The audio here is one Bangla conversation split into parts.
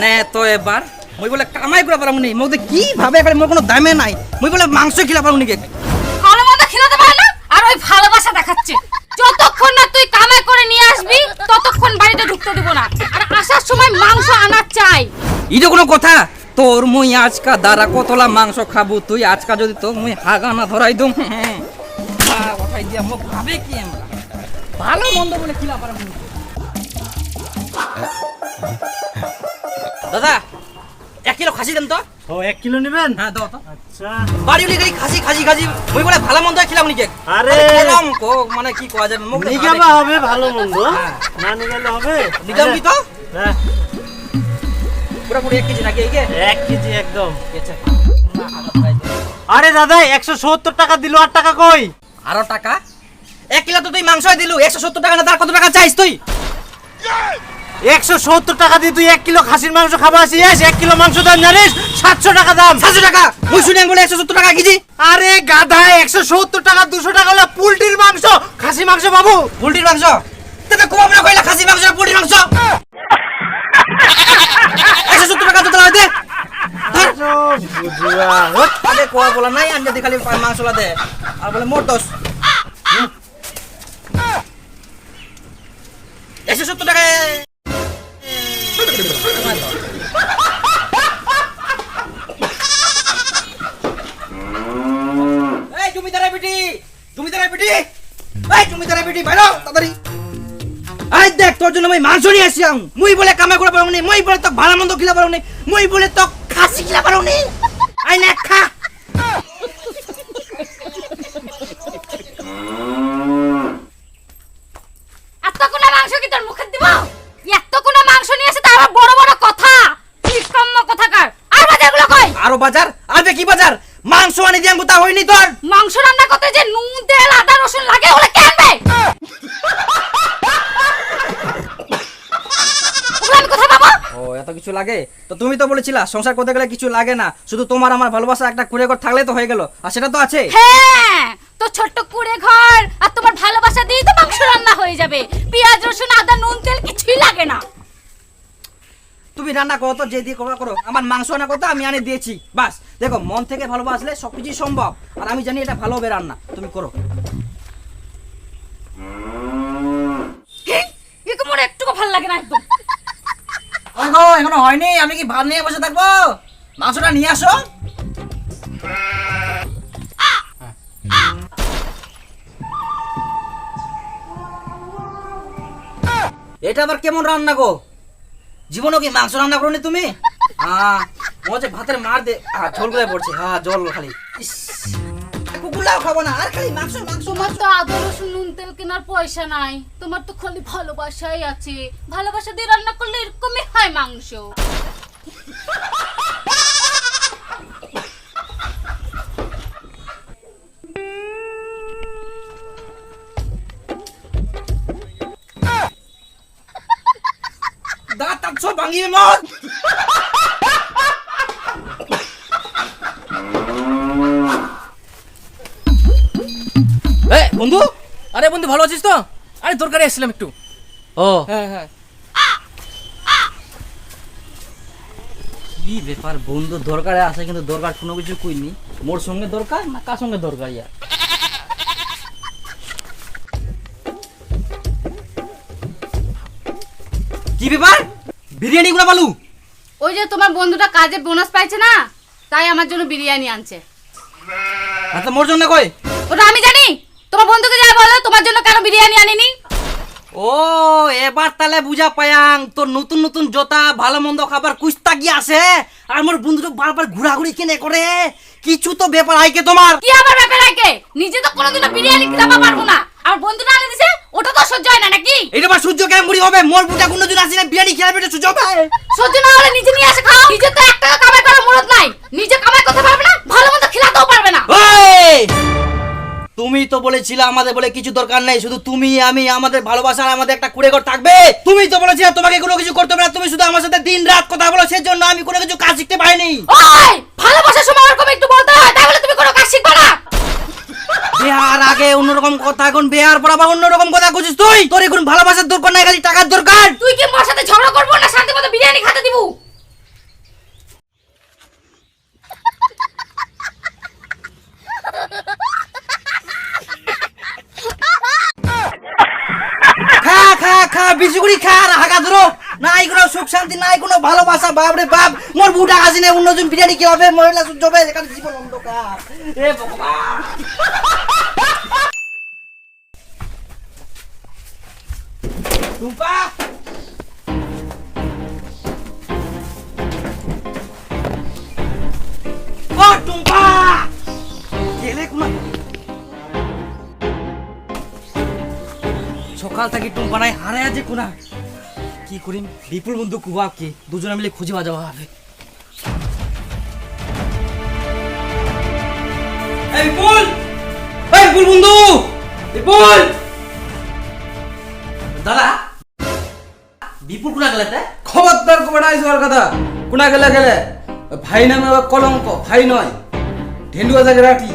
নে তো এবার। মুই বলে কামাই করে পারাম নি? মধ্যে কি ভাবে মোর কোনো দামে নাই। মুই বলে মাংস খিলা পারাম নি ভালো মন্দ খিলাতে পারে না? আর ওই ভালোবাসা দেখাচ্ছে। যতক্ষণ না তুই কামাই করে নিয়ে আসবি ততক্ষণ বাড়িতে ঢুকতে দিব না। আর আসার সময় মাংস আনার চাই। এটা কোনো কথা? তোর মুই আজকা দ্বারা কতলা মাংস খাব? তুই আজকা যদি তো মুই হাগানা ধরাই দম। দিয়া মোক ভাবে কি আমরা ভালো মন্দ বলে খিলা পারাম নি? দাদা এক কিলো খাসি দেন তো। ও এক কিলো নেবেন? হ্যাঁ দাও তো। আচ্ছা। বাড়ি খাসি খাসি খাসি। মুই বলে ভালো মন্দ খিলাম নিকে আরে! খেলাম কো মানে কি কোয়া যাবে নিগাবা হবে ভালো মন্দ। হ্যাঁ। না নিগালে হবে? নিগাম কি তো? হ্যাঁ। পুরো পুরো এক কেজি নাকি এই কে এক কেজি একদম। আচ্ছা আরে দাদা একশো সত্তর টাকা দিল আর টাকা কই? আরও টাকা? এক কিলো তো তুই মাংস দিলু একশো সত্তর টাকা না তার কত টাকা চাইছ তুই? একশো সত্তর টাকা দিয়ে তুই এক কিলো খাসির মাংস খাবার আসিস এক কিলো মাংস দাম জানিস? সাতশো টাকা দাম। সাতশো টাকা? মুই শুনে বলে একশো সত্তর টাকা কেজি? আরে গাধা একশো সত্তর টাকা দুশো টাকা হলো পোল্ট্রির মাংস। খাসি মাংস বাবু। পোল্ট্রির মাংস? তবে কমাম না কইলা খাসি মাংস আর পোল্ট্রির মাংস? একশো সত্তর টাকা তো তোলা দে। আরে কোয়া বলা নাই আনতে দি খালি মাংস দে। আর বলে মোট দশ একশো সত্তর টাকা এই জমিদারের বেটি জমিদারের বেটি এই জমিদারের বেটি, বাইরো, তাড়াতাড়ি। তোর খিলা পারো নি, মুই বলে তো খাসি খিলা পারো নি। আই না, খা। এতগুলো মাংস কি তোর মুখে দিব এতগুলো মাংস নিয়ে এসে তার বড় বড় কথা নিষ্কম্ম কথাকার আর বাজারগুলো কই আরও বাজার আবে কি বাজার মাংস আনি দিয়াম তা হইনি তোর মাংস রান্না করতে যে নুন তেল আদা রসুন লাগে ওগুলো কে আনবে ওগুলো আমি কোথায় পাবো ও এত কিছু লাগে? তো তুমি তো বলেছিলা সংসার করতে গেলে কিছু লাগে না। শুধু তোমার আমার ভালোবাসা একটা কুড়ে ঘর থাকলে তো হয়ে গেল। আর সেটা তো আছে। হ্যাঁ তো ছোট্ট কুড়ে ঘর আর তোমার ভালোবাসা দিয়ে তো মাংস রান্না হয়ে যাবে। পেঁয়াজ রসুন আদা নুন তেল কিছুই লাগে না। তুমি রান্না করো তো যে দিয়ে করো করো। আমার মাংস রান্না করতে আমি আনে দিয়েছি। বাস দেখো মন থেকে ভালোবাসলে সবকিছুই সম্ভব। আর আমি জানি এটা ভালো হবে রান্না। তুমি করো। একে মনে একটুকু ভালো লাগে না একদম। এখনও হয়নি, আমি কি ভাত নিয়ে বসে থাকব? মাংসটা নিয়ে আসো। এটা আবার কেমন রান্না গো? জীবনও কি মাংস রান্না করনি তুমি? হ্যাঁ মজা ভাতের মার দে হ্যাঁ ঝোলগুলো পড়ছে। হ্যাঁ জল খালি। কুকুরলাও খাব না আর খালি মাংস মাংস তোমার তো আদা রসুন নুন তেল কেনার পয়সা নাই। তোমার তো খালি ভালোবাসাই আছে। ভালোবাসা দিয়ে রান্না করলে এরকমই হয় মাংস। দাঁত সব ভাঙিয়ে মত বন্ধু? আরে বন্ধু ভালো আছিস তো? আরে দরকারে আসছিলাম একটু। ও। হ্যাঁ হ্যাঁ। কি ব্যাপার বন্ধু? দরকারে আছে কিন্তু দরকার কোনো কিছু কইনি। মোর সঙ্গে দরকার না কার সঙ্গে দরকার ইয়া কি ব্যাপার? বিরিয়ানি গুলা বালু? ওই যে তোমার বন্ধুটা কাজে বোনাস পাইছে না তাই আমার জন্য বিরিয়ানি আনছে। আচ্ছা মোর জন্য কই? তোমার বন্ধুকে যা বলো তোমার জন্য কেন বিরিয়ানি আনিনি? ও এবার তাহলে বুঝা পায়াং তোর নতুন নতুন জোতা ভালো মন্দ খাবার কুস্তা কি আছে? আর মোর বন্ধুটা বারবার ঘোরাঘুরি কেনে করে। কিছু তো ব্যাপার আইকে তোমার। কি আবার ব্যাপার আগে নিজে তো কোনোদিনও বিরিয়ানি খাওয়া পারব না। আর বন্ধুটা আনে দিছে ওটা তো সহ্য হয় না নাকি? এটা আবার সূর্য কেমন বুড়ি হবে? মোর বুটা কোনো দিন আসি না বিরিয়ানি খেয়ে পেটে সূর্য হবে? সহ্য না হলে নিজে নিয়ে আসে খাও। নিজে তো এক টাকা কামাই করার মুরত নাই। নিজে কামাই করতে পারবে না ভালো মতো খিলাতেও পারবে না। ওই! তুমি তো বলেছিলে আমাদের বলে কিছু দরকার নেই শুধু তুমি আমি আমাদের ভালোবাসা আর আমাদের একটা কুড়ে ঘর থাকবে। তুমি তো বলেছিলে তোমাকে কোনো কিছু করতে হবে না তুমি শুধু আমার সাথে দিন রাত কথা বলো সেই জন্য আমি কোনো কিছু কাজ শিখতে পারিনি। ওই ভালোবাসার সময় ওরকম একটু বলতে হয় তাই বলে তুমি কোনো কাজ শিখবে না। বিহার আগে অন্যরকম কথা এখন বিহার পর আবার অন্যরকম কথা খুঁজিস তুই? তোর এখন ভালোবাসার দরকার নাই খালি টাকার দরকার। তুই কি মোর সাথে ঝগড়া করব না? শান্তি মতো বিরিয়ানি খেতে দিব? বেশি করে খা আর হাগা ধরো। নাই কোনো সুখ শান্তি, নাই কোনো ভালোবাসা বাপ রে বাপ। মোর বুটা নে অন্যজন বিরিয়ানি কি হবে? মহিলা সহ্য হবে এখানে জীবন অন্ধকার। এ ভগবান! টুম্পা সকাল থেকে টুম্পা নাই হারে আছে কোনা কি করিম? বিপুল বন্ধু কুবাবকে দুজনে মিলে খুঁজে বাজাওয়া হবে বিপুল বিপুল বন্ধু! বিপুল দাদা বিপুল কোনা গেলে তে? খবরদার কবে আইসবার কথা। কোনা গেলে গেলে? ভাই নামে কলঙ্ক ভাই নয়। ঢেন্ডুয়া জায়গা রাখি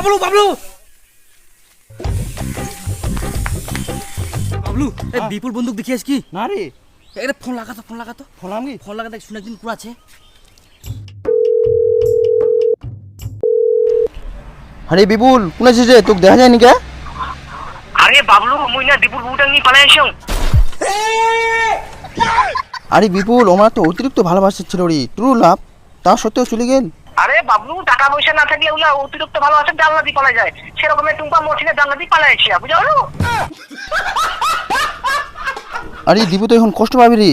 বাবলু বাবলু বাবলু এই বিপুল বন্দুক দেখিয়েছ কি? না রে। একটা ফোন লাগাতো ফোন লাগাতো ফলাম কি? ফোন লাগাতে শুনে একদিন পুরো আছে। আরে বিপুল কোন আছিস রে তোকে দেখা যায়নি কে? আরে বাবলু মুই না দীপুর বুটা নিয়ে পালাই আসো আরে বিপুল আমার তো অতিরিক্ত ভালোবাসা ছিল রে। ট্রু লাভ তা সত্ত্বেও চলে গেল। আরে বাবু টাকা পয়সা না থাকলে ওগুলা অতিরিক্ত ভালো আছে জানলা দিয়ে পালা যায়। সেরকম টুম্পা মঠিনে জানলা দিয়ে পালাইছি বুঝলো বুঝা আরে, দিবু তো এখন কষ্ট পাবি রে।